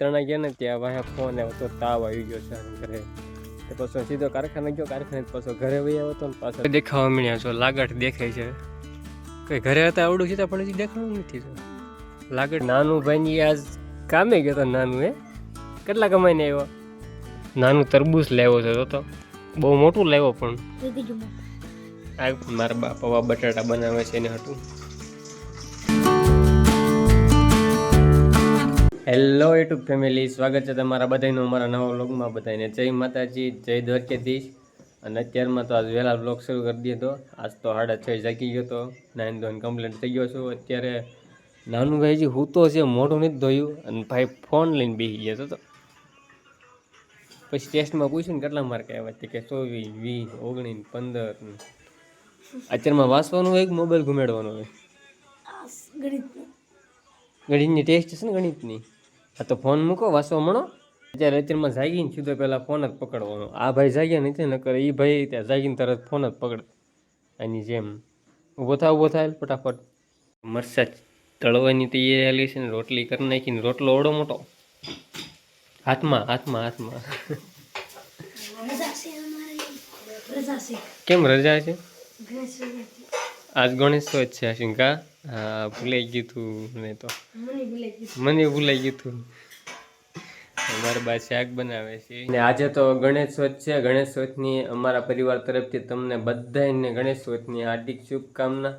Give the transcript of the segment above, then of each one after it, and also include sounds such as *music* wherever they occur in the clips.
પાલિતાણા ગયા ને ત્યાં વાહે ફોન આવ્યો તો તાવ આવી ગયો છે ઘરે. તો પછી સીધો કારખાને ગયો કારખાને પાછો ઘરે વહી આવ્યો તો પાછો દેખાવા મળ્યા છો લાગટ દેખાય છે. કઈ ઘરે હતા આવડું છે પણ હજી દેખાણું નથી લાગટ નાનું ભાઈ આજ કામે ગયો તો નાનું એ કેટલા કમાઈને આવ્યો? નાનું તરબૂચ લેવો છે તો તો. બહુ મોટું લેવો પણ. આ મારા બાપા બટાટા બનાવે છે એને હતું હેલો યુટ્યુબ ફેમિલી સ્વાગત છે તમારા બધાનું અમારા નવા વ્લોગમાં બધાને. જય માતાજી જય દ્વારકેધીશ. અને અત્યારમાં તો આજ વહેલા વ્લોગ શરૂ કરી દીધો આજ તો સાડા છ જાગી ગયો હતો નાઈન ધોઈને કમ્પ્લેટ થઈ ગયો છું. અત્યારે નાનું ભાઈજી હું હૂતો છે મોઢું નથી ધોયું. અને ભાઈ ફોન લઈને બેસી ગયો હતો પછી ટેસ્ટમાં પૂછ્યું ને કેટલા માર્ક આવ્યા છે કે ચોવીસ વીસ ઓગણીસ પંદર. અત્યારમાં વાંચવાનું હોય કે મોબાઈલ ઘુમેડવાનો હોય? ગણિતની. ટેસ્ટ છે ને ગણિતની? આ તો ફોન મૂકો વાસો મણો. અત્યારે અત્યારમાં જાગીને સીધો પહેલાં ફોન જ પકડવાનો. આ ભાઈ જાગ્યા નથી નકર એ ભાઈ ત્યાં જાગીને તરત ફોન જ પકડે. એની જેમ. ઊભો થાય ઊભો થાય ફટાફટ. મરચા તળવાની તૈયારી છે ને રોટલી કરી નાખીને રોટલો ઓડો મોટો. હાથમાં હાથમાં હાથમાં. કેમ રજા છે. આજ ગણેશ ચોથ છે શિંકા હા ભૂલાઈ ગયું તું મને તો. મને ભૂલાઈ ગયું તું. અમારા બા શાક બનાવે છે. ને આજે તો ગણેશ ચોથ છે. ગણેશ ચોથની અમારા પરિવાર તરફથી તમને બધાને ગણેશ ચોથની હાર્દિક શુભકામના.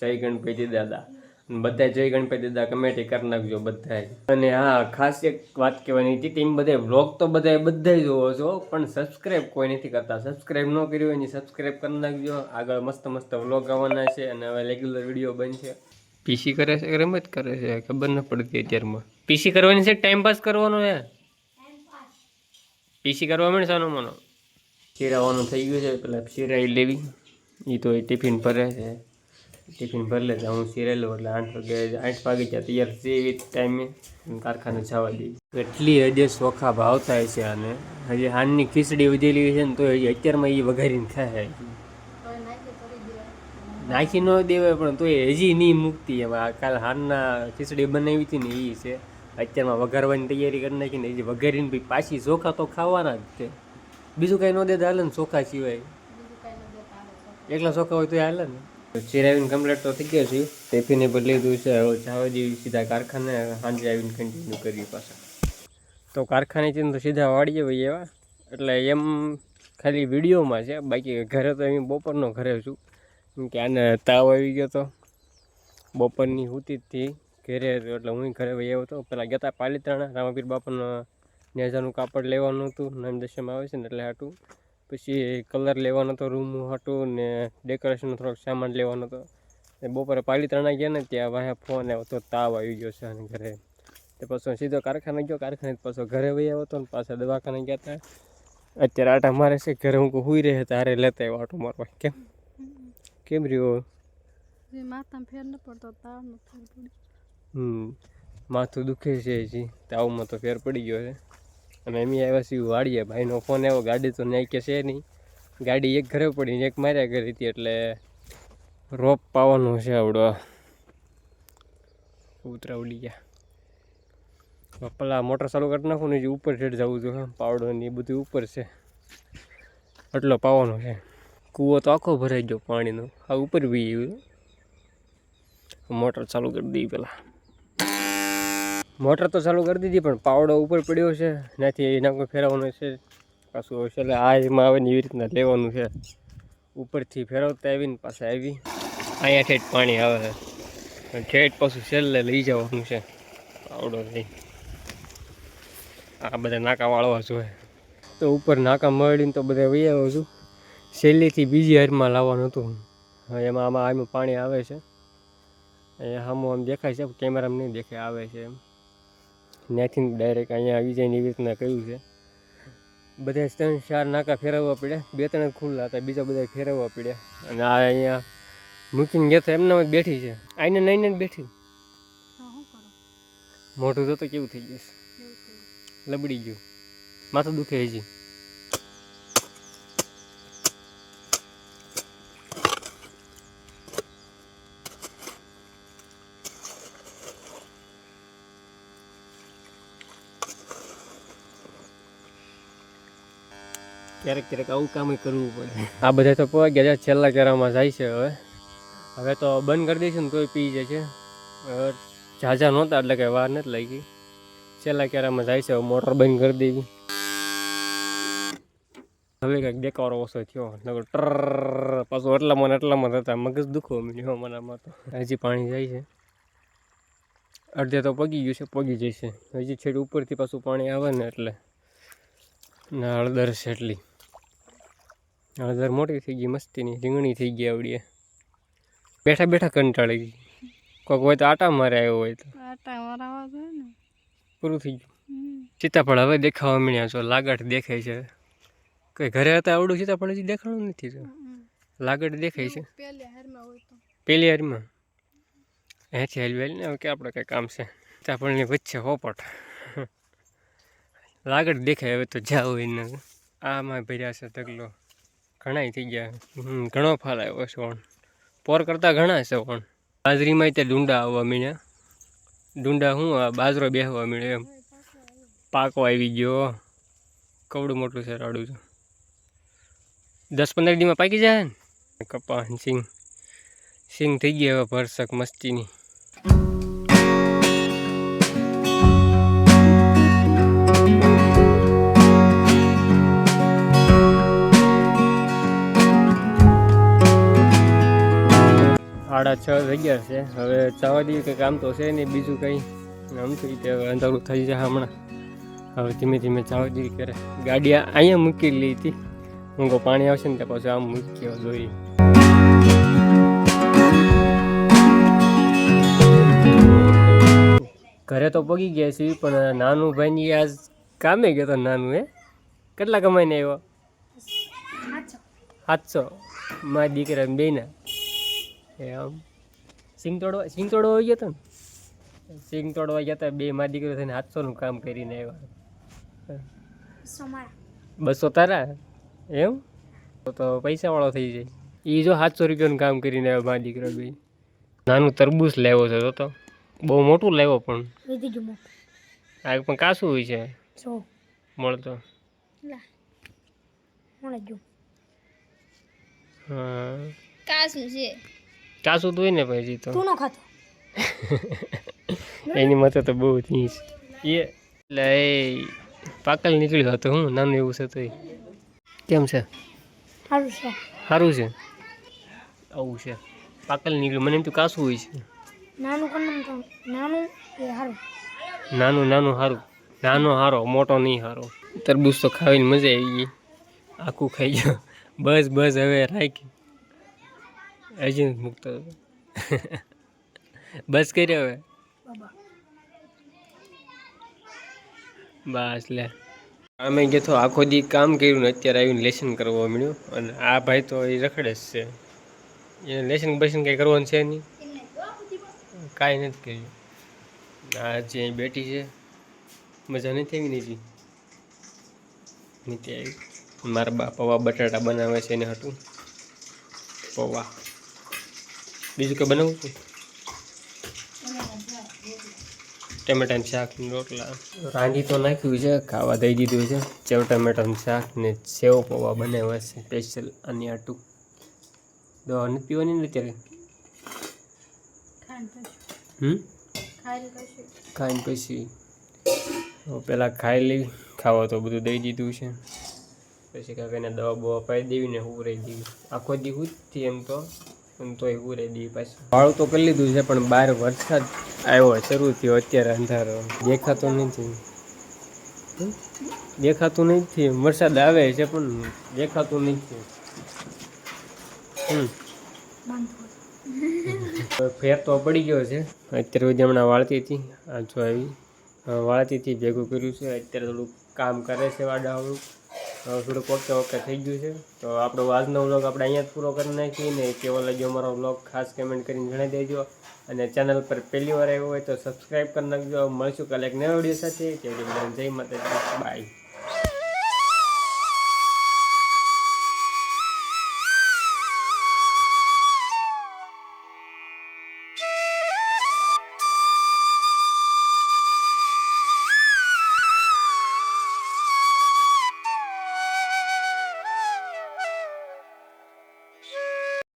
જય ગણપતિ દાદા બધા જય ગણપતિ દાદા કમેટી કરી નાખજો બધા અને હા ખાસ એક વાત કહેવાની હતી ટીમ બધા વ્લોગ તો બધા બધા જોવો છો પણ સબસ્ક્રાઇબ કોઈ નથી કરતા. સબસ્ક્રાઇબ ન કર્યું એની સબસ્ક્રાઇબ કરી નાખજો. આગળ મસ્ત મસ્ત વ્લોગ આવવાના છે અને હવે રેગ્યુલર વીડિયો બનશે. પીસી કરે છે કે રમત કરે છે? ખબર ન પડતી અત્યારમાં. પીસી કરવાની છે? ટાઈમ પાસ કરવાનો હે પીસી કરવા માંડ સાનો મનો શીરાવાનું થઈ ગયું છે પેલા શીરાઈ લેવી. એ તો એ ટિફિન ભરે છે. ટિફિન ભરી લેતા હું સિરેલો એટલે આઠ વાગે આઠ વાગે ત્યાં તૈયાર એવી ટાઈમે કારખાને જવા દઈ એટલી હજી ચોખા ભાવ થાય છે અને હજી હાનની ખીચડી વધેલી છે ને તો હજી અત્યારમાં એ વઘારીને ખાય. નાખી ન દેવાય પણ તો હજી નહીં મૂકતી આ કાલ હાનના ખીચડી બનાવી હતી ને એ છે. અત્યારમાં વઘારવાની તૈયારી કરી નાખીને હજી વઘારીને પછી પાછી ચોખા તો ખાવાના જ છે. બીજું કાંઈ ન દે હાલે ને ચોખા સિવાય. એકલા ચોખા હોય તો હાલે ને. ચિરાવીને કમ્પ્લીટ તો થઈ ગયો છે. ટેફીને બદલી લીધું છે. હવે જાવા જેવી સીધા કારખાને સાંજે આવીને કન્ટિન્યુ કરીએ પાછા. તો કારખાનેથી તો સીધા વાળીએ ભાઈ એવા એટલે એમ ખાલી વિડીયોમાં છે. બાકી ઘરે તો એમ બપોરનો ઘરે છું. કે આને તાવ આવી ગયો તો. બપોરની હુતી હતી. ઘરે એટલે હું ઘરે વહી આવ્યો હતો પહેલાં ગયા હતા પાલિતાણા, રામાપીર બાપાના નેજાનું કાપડ લેવાનું હતું. નામ આવે છે ને એટલે હાટું. પછી કલર લેવાનો હતો રૂમ હાટું ને ડેકોરેશનનો થોડોક સામાન લેવાનો હતો. ને બપોરે પાલિત્રાણા ગયા ને ત્યાં વાહે ફોન આવ્યો તો તાવ આવી ગયો છે અને ઘરે. તે પછી સીધો કારખાને ગયો કારખાને પાછો ઘરે વહી આવ્યો હતો ને પાછા દવાખાને ગયા હતા અત્યારે આટા મારે છે ઘરે હું હુઈ રહે તારે લેતા આવ્યો આટો મારવા. કેમ? કેમ રહ્યો? માથામાં ફેર ન પડતો તાવ હમ માથું દુખે છે હજી. તાવમાં તો ફેર પડી ગયો છે. અને એમ આવ્યા છીએ વાળીએ ભાઈનો ફોન આવ્યો, ગાડી તો ન્યાય કે છે નહીં. ગાડી એક ઘરે પડી એક માર્યા ઘરે હતી એટલે રોપ પાવાનો છે આવડો. ઉતરા ઉડી ગયા. પેલા મોટર ચાલુ કરી નાખું ને જે ઉપર ઠેઠ જવું જોઈએ પાવડો ને એ બધું ઉપર છે. આટલો પાવાનો છે. કૂવો તો આખો ભરાઈ ગયો પાણીનો. આ ઉપર બી મોટર ચાલુ કરી દઈ પેલા. મોટર તો ચાલુ કરી દીધી, પણ પાવડો ઉપર પડ્યો છે. નથી એના કોઈ ફેરવવાનો છે? પાછું છેલ્લે આ એમાં આવે ને એવી રીતના લેવાનું છે. ઉપરથી ફેરવતા આવીને પાછા આવી. અહીંયા ઠેઠ પાણી આવે છે. ઠેઠ પાછું છેલ્લે લઈ જવાનું છે. પાવડો લઈ. આ બધા નાકા વાળવા જોઈએ તો ઉપર નાકા મળીને તો બધા વહી આવ્યો છું છેલ્લીથી બીજી હરમાં લાવવાનું હતું. એમાં આમાં આમાં પાણી આવે છે. અહીંયા સામો આમ દેખાય છે કેમેરામાં નહીં દેખાય, આવે છે એમ. ત્યાંથી ડાયરેક્ટ અહીંયા આવી જાય એવી રીતના કહ્યું છે. બધા ત્રણ ચાર નાકા ફેરવવા પડ્યા. બે ત્રણ ખુલ્લા હતા બીજા બધા ફેરવવા પડ્યા. અને આ અહીંયા મૂકીને ગયા તો એમના બેઠી છે. આઈને નઈને બેઠી. મોઢું તો કેવું થઈ ગયું. લબડી ગયું. માથું દુખે હજી. ક્યારેક ક્યારેક આવું કામ કરવું પડે. આ બધા તો પવા ગયા છે, છેલ્લા કેરામાં જાય છે હવે. હવે તો બંધ કરી દઈશું ને તોય પી જાય છે ઝાઝા નહોતા, એટલે કે વાર નથી લાગી. છેલ્લા કેરામાં જાય છે, હવે મોટર બંધ કરી દેવી. હવે કંઈક દેખાડો ઓછો થયો, નકર ટર પાછું એટલામાં એટલામાં થતા મગજ દુખો મળ્યો મનામાં તો. હજી પાણી જાય છે. અડધે તો પગી ગયું છે, પગી જશે. હજી છેડ ઉપરથી પાછું પાણી આવે ને એટલે. ના, હળદર છે એટલી. હળદર મોટી થઈ ગઈ મસ્તીની રીંગણી થઈ ગઈ આવડીએ બેઠા બેઠા કંટાળી ગઈ. કોઈક હોય તો આટા મારે આવ્યો હોય તો. આટા મારા ને. પૂરું થઈ ગયું. સીતાફળ હવે દેખાવા મળ્યા છો લાગટ દેખાય છે. કઈ ઘરે હતા આવડું સીતાફળ હજી દેખાણું નથી તો લાગટ દેખાય છે. પેલી હારમાં? અહીંથી હલવેલ ને હવે કે આપણે કંઈ કામ છે. સીતાફળની વચ્ચે હોપટ. લાગટ દેખાય હવે તો જાવ એને. આમાં ભર્યા છે ઢગલો. ઘણાય થઈ ગયા. ઘણો ફાલ આવ્યો છે વણ પોર કરતાં ઘણા છે વણ બાજરીમાં તે ડુંડા આવવા મળ્યા ડુંડા શું બાજરો બેસવા મળ્યો એમ. પાકો આવી ગયો. કવડું મોટું છે રાડું છે દસ પંદર દીમાં પાકી જાય ને? કપા સિંગ. સિંગ થઈ ગયા હવે ભરસક મસ્તીની. સાડા છ થઈ ગયા છે. હવે ચાવા દઈએ કંઈ કામ તો છે નહીં બીજું કંઈ. આમ તો રીતે હવે અંધારું થઈ જાય હમણાં. હવે ધીમે ધીમે ચાવા દઈએ કરે ગાડી અહીંયા મૂકી લીધી હતી. હું પાણી આવશે ને ત્યાં પાછું આમ મૂકી જોઈએ. ઘરે તો પગી ગયા છે પણ નાનું ભાઈની આજ કામે ગયો તો નાનું એ કેટલા કમાઈને આવ્યો? સાતસો. મારા દીકરા બેના એ આમ સિંગ તોડવા સિંગ તોડવા આવી ગયા હતા ને? સિંગ તોડવા ગયા હતા બે માં દીકરો થઈને હાથસોનું કામ કરીને આવ્યા. બસો તારા? એમ? તો તો પૈસાવાળો થઈ જાય. એ જો સાતસો રૂપિયાનું કામ કરીને આવ્યો મારા દીકરો બે નાનું તરબૂચ લેવો છે તો તો. બહુ મોટું લેવો પણ. આ પણ કાશું હોય છે? મળતો. હા. કાશું છે. કાશું તો હોય ને પછી તો. તું ન ખાતો. *laughs* એની મતે તો બહુ છે. એ એટલે એ પાકલ નીકળ્યો હતો હું નાનું એવું છે તો કેમ છે? સારું છે. સારું છે? આવું છે. પાકલ નીકળ્યું. મને એમ તો કાસું હોય છે. નાનું કન્નમ નાનું એ સારું નાનું નાનું સારું નાનો હારો મોટો નહીં હારો. તરબૂચ તો ખાવીને મજા આવી ગઈ. આખું ખાઈ ગયો. બસ બસ હવે રાખી. હજી મૂકતો. બસ કરી હવે? બસ લે. અમે ગયા તો આખો દી કામ કર્યું ને અત્યારે આવીને લેસન કરવા મળ્યું. અને આ ભાઈ તો એ રખડે જ છે. એને લેસન બેસન કંઈ કરવાનું છે નહીં. કાંઈ નથી કર્યું. આ જે અહીં બેઠી છે, મજા નથી આવી નથી નથી આવી. મારા બા પૌવા બટાટા બનાવે છે એને હતું પૌવા. બીજું કંઈ બનાવું છું? ટમેટાનું શાક રોટલા. રાંધી તો નાખ્યું છે ખાવા દઈ દીધું છે. સેવ ટમેટાનું શાક ને સેવ પૌવા બનાવ્યા છે સ્પેશિયલ આની આટું દવા નથી પીવાની ને અત્યારે? ખાઈને પછી. હમ? ખાઈને પછી. ખાઈને પછી. હવે પહેલાં ખાઈ લઈ ખાવા તો બધું દઈ દીધું છે. પછી કાંઈક એને દવા બવા પાઈ દેવી ને ઉરાઈ દેવી આખો દી જ એમ તો. એમ તો ઉરાઈ પાછું. વાળું તો કરી લીધું છે, પણ બહાર વરસાદ આવ્યો શરૂ થયો અત્યારે અંધારો. દેખાતો નથી. દેખાતું નથી. વરસાદ આવે છે, પણ દેખાતું નથી. ફેર તો પડી ગયો છે. અત્યારે બધી હમણાં વાળતી હતી આ જો આવી. વાળતી હતી, ભેગું કર્યું છે. અત્યારે થોડુંક કામ કરે છે વાડાવાળું. થોડુંક ઓકે ઓકે થઈ ગયું છે. તો આપણો આજનો વ્લોગ આપણે અહીંયા જ પૂરો કરી નાખીએ ને કેવો લાગ્યો અમારો વ્લોગ ખાસ કમેન્ટ કરીને જણાવી દેજો. અને ચેનલ પર પહેલી વાર આવ્યો હોય તો સબસ્ક્રાઈબ કરી નાખજો. મળશું કાલે એક નવા વીડિયો સાથે. કે જય માતાજી. બાય